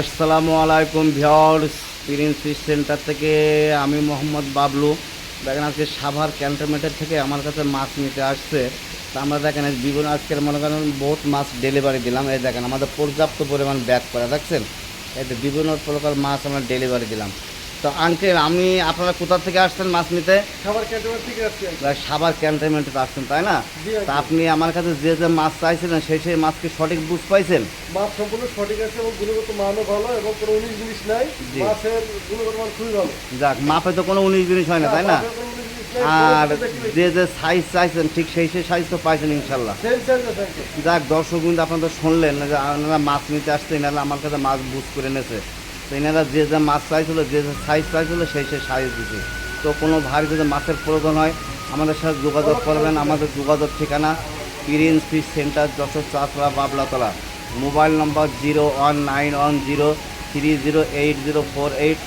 আসসালামু আলাইকুম viewers Prince centre থেকে আমি মোহাম্মদ বাবলু। দেখেন আজকে সাভার ক্যান্টনমেন্টের থেকে আমার কাছে মাছ নিতে আসছে। তা আমরা দেখেন বিভিন্ন আজকের মনে করেন বহুত মাছ ডেলিভারি দিলাম। এই দেখেন আমাদের পর্যাপ্ত পরিমাণ ব্যাক করা, দেখছেন? এতে বিভিন্ন প্রকার মাছ আমরা ডেলিভারি দিলাম। তো আঙ্কেল আমি আপনারা কোথা থেকে আসছেন মাছ নিতে? খাবার ক্যান্টনমেন্ট থেকে আসছি আমি। ক্যান্টনমেন্টে আসছেন তাই না? তা আপনি আমার কাছে যে যে মাছ চাইছিলেন সেই সেই মাছ কি সঠিক বুঝ পাইছেন? মাছ সম্পূর্ণ সঠিক আছে এবং গুণগত মানও ভালো এবং কোনো উনিশ জিনিস নাই। মাছের গুণগত মান খুবই ভালো। যাক মাপে তো কোনো উনিশ জিনিস হয় না তাই না? মাছের কোনো 19 জিনিস নাই, আর যে যে সাইজ চাইছেন ঠিক সেই সেই সাইজ তো পাইছেন ইনশাল্লাহ। যাক দর্শক কিন্তু আপনারা তো শুনলেন যে আপনারা মাছ নিতে আসছে এনারা আমার কাছে মাছ বুঝ করে এনেছে। তো এনারা যে যা মাছ চাইছিল যে যে সাইজ চাইছিল সেই সেই সাইজ দিছে। তো কোনো ভারী যদি মাছের প্রয়োজন হয়, আমাদের সাথে যোগাযোগ করবেন। আমাদের যোগাযোগ ঠিকানা Irin fish centre, Jessore Chatla Bablatala. Mobile number zero one nine one zero three zero eight zero four eight.